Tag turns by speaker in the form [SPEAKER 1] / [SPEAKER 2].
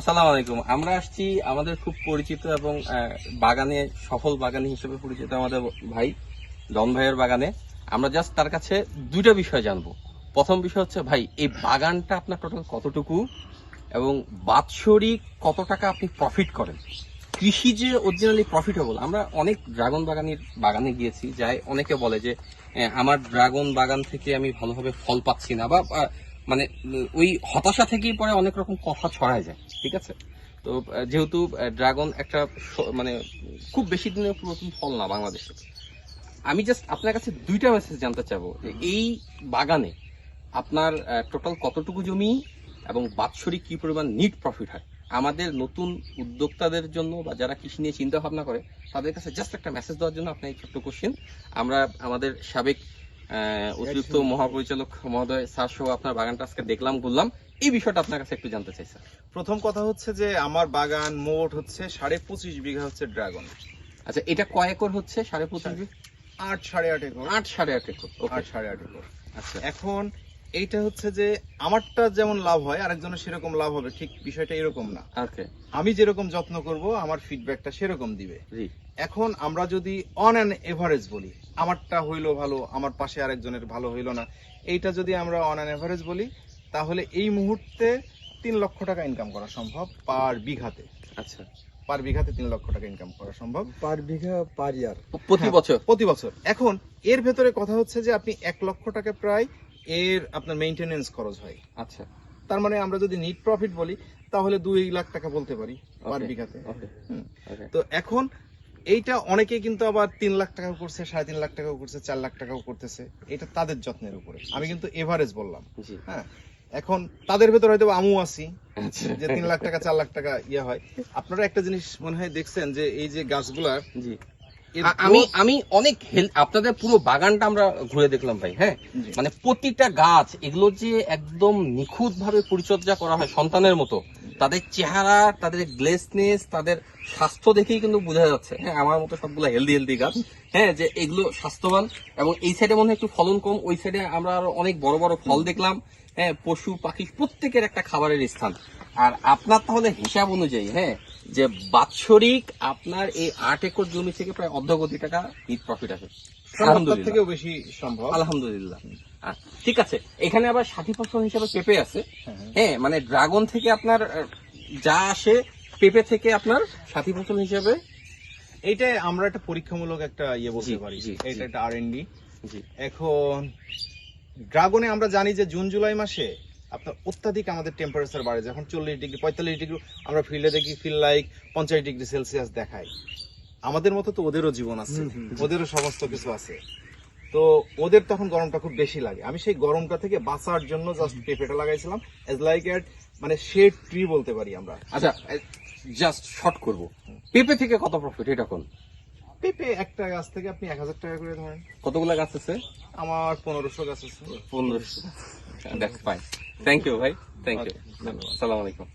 [SPEAKER 1] আসসালামু আলাইকুম। আমরা আসছি আমাদের খুব পরিচিত এবং বাগানে, সফল বাগানি হিসেবে পরিচিত আমাদের ভাই ডন ভাইয়ের বাগানে। আমরা জাস্ট তার কাছে দুইটা বিষয় জানব। প্রথম বিষয় হচ্ছে, ভাই, এই বাগানটা আপনার টোটাল কতটুকু এবং বাৎসরিক কত টাকা আপনি প্রফিট করেন? কৃষি যে অরিজিনালি প্রফিটেবল আমরা অনেক ড্রাগন বাগানের বাগানে গিয়েছি, যাই অনেকে বলে যে আমার ড্রাগন বাগান থেকে আমি ভালোভাবে ফল পাচ্ছি না বা মানে ওই হতাশা থেকেই পরে অনেক রকম কথা ছড়ায় যায়। ঠিক আছে? তো যেহেতু ড্রাগন একটা মানে খুব বেশি দিনের পুরাতন ফল না বাংলাদেশে। আমি জাস্ট আপনার কাছে দুইটা মেসেজ জানতে চাবো যে এই বাগানে আপনার টোটাল কতটুকু জমি এবং বাৎসরিক কি পরিমাণ নিট প্রফিট হয়? আমাদের নতুন উদ্যোক্তাদের জন্য বা যারা কৃষি নিয়ে চিন্তা ভাবনা করে তাদের কাছে জাস্ট একটা মেসেজ দেওয়ার জন্য আপনার এই ছোট্ট কোশ্চেন আমরা আমাদের সাবেক অতিরিক্ত মহাপরিচালক মহোদয় স্যার সহ আপনার বাগানটা আজকে দেখলাম ঘুরলাম। এই বিষয়টা আপনার কাছে একটু জানতে চাই স্যার।
[SPEAKER 2] প্রথম কথা হচ্ছে যে আমার বাগান মোট হচ্ছে সাড়ে পঁচিশ বিঘা হচ্ছে ড্রাগন।
[SPEAKER 1] আচ্ছা এটা কয় একর হচ্ছে সাড়ে পঁচিশ বিঘা?
[SPEAKER 2] আট সাড়ে আট একর।
[SPEAKER 1] আট সাড়ে আট একর
[SPEAKER 2] আট সাড়ে আট একর।
[SPEAKER 1] আচ্ছা।
[SPEAKER 2] এখন এইটা হচ্ছে যে আমারটা যেমন লাভ হয় আরেকজনের সেরকম লাভ হবে ঠিক বিষয়টা এরকম না। আমি যেরকম যত্ন করব আমার ফিডব্যাকটা সেরকম দিবে। এখন আমরা যদি অন অ্যান এভারেজ বলি আমারটা হইল ভালো আমার পাশে আরেকজনের ভালো হইল না এইটা যদি আমরা অন অ্যান এভারেজ বলি তাহলে এই মুহূর্তে তিন লক্ষ টাকা ইনকাম করা সম্ভব পার বিঘাতে।
[SPEAKER 1] আচ্ছা।
[SPEAKER 2] পার বিঘাতে তিন লক্ষ টাকা ইনকাম করা সম্ভব।
[SPEAKER 3] পার বিঘা পার ইয়ার
[SPEAKER 1] প্রতি
[SPEAKER 2] হ্যাঁ,
[SPEAKER 1] বছর?
[SPEAKER 2] প্রতি বছর। এখন এর ভেতরে কথা হচ্ছে যে আপনি এক লক্ষ টাকা প্রায় এর আপনার মেইনটেনেন্স খরচ হয়।
[SPEAKER 1] আচ্ছা।
[SPEAKER 2] তার মানে আমরা যদি নিট প্রফিট বলি তাহলে দুই লাখ টাকা বলতে পারি পার বিঘাতে।
[SPEAKER 1] ওকে
[SPEAKER 2] তো এখন এইটা অনেকে কিন্তু আবার তিন লাখ টাকাও করছে সাড়ে তিন লাখ টাকাও করছে চার লাখ টাকাও করতেছে। এটা তাদের যত্নের উপরে। আমি কিন্তু এভারেজ বললাম। হ্যাঁ এখন তাদের ভেতর হয়তো আমু আছি
[SPEAKER 1] আচ্ছা।
[SPEAKER 2] যে তিন লাখ টাকা চার লাখ টাকা ইয়ে হয়। আপনারা একটা জিনিস মনে হয় দেখছেন যে এই যে গাছগুলা
[SPEAKER 1] জি।
[SPEAKER 2] এর
[SPEAKER 1] আ- আমি আমি অনেক আপনাদের পুরো বাগানটা আমরা ঘুরে দেখলাম ভাই হ্যাঁ? মানে প্রতিটা গাছ এগুলো যে একদম নিখুঁত ভাবে পরিচর্যা করা হয় সন্তানের মতো তাদের চেহারা তাদের গ্লেসনেস তাদের স্বাস্থ্য দেখেই কিন্তু বোঝা যাচ্ছে। হ্যাঁ আমার মতো সবগুলো হেলদি হেলদি গাছ। হ্যাঁ যে এগুলো স্বাস্থ্যবান এবং এই সাইডে মনে হয় একটু ফলন কম ওই সাইডে আমরা আরও অনেক বড় বড় ফল দেখলাম। হ্যাঁ পশু পাখি প্রত্যেকের একটা খাবারের স্থান। আর আপনার তাহলে হিসাব অনুযায়ী হ্যাঁ যে বাৎসরিক আপনার এই আট একর জমি থেকে প্রায় অর্ধ কোটি টাকা হিট প্রফিট আসে। আলহামদুলিল্লাহ।
[SPEAKER 2] বেশি সম্ভব।
[SPEAKER 1] আলহামদুলিল্লাহ। ঠিক আছে এখানে আবার সাথী ফসল হিসাবে পেঁপে আছে।
[SPEAKER 2] হ্যাঁ, হ্যাঁ।
[SPEAKER 1] হ্যাঁ মানে ড্রাগন থেকে আপনার যা আসে পেঁপে থেকে আপনার সাথী ফসল হিসাবে।
[SPEAKER 2] এইটা আমরা একটা পরীক্ষামূলক একটা ইয়ে বলতে পারি। এটা একটা আর
[SPEAKER 1] জি।
[SPEAKER 2] এখন ড্রাগনে আমরা জানি যে জুন জুলাই মাসে আপনার অত্যাধিক আমাদের টেম্পারেচার বাড়ে। যখন চল্লিশ ডিগ্রি পঁয়তাল্লিশ ডিগ্রি আমরা ফিল্ডে দেখি ফিল লাইক পঞ্চাশ ডিগ্রি সেলসিয়াস দেখায়। আমাদের মতো তো ওদেরও জীবন আছে। ওদেরও সমস্ত কিছু আছে। তো ওদের তখন গরমটা খুব বেশি লাগে। আমি সেই গরমটা থেকে বাঁচার জন্য জাস্ট পেঁপেটা লাগাইছিলাম। এজ লাইক এট মানে শেড ট্রি বলতে পারি আমরা।
[SPEAKER 1] আচ্ছা জাস্ট শর্ট করব। পেঁপে থেকে কত প্রফিট এটা কোন?
[SPEAKER 2] পেঁপে একটা গাছ থেকে আপনি এক হাজার টাকা করে ধরেন।
[SPEAKER 1] কতগুলো গাছ আছে?
[SPEAKER 2] আমার পনেরোশো গাছ আছে।
[SPEAKER 1] পনেরোশো। দ্যাটস ফাইন থ্যাংক ইউ ভাই থ্যাংক ইউ
[SPEAKER 2] Okay, ধন্যবাদ।
[SPEAKER 1] আসসালামু আলাইকুম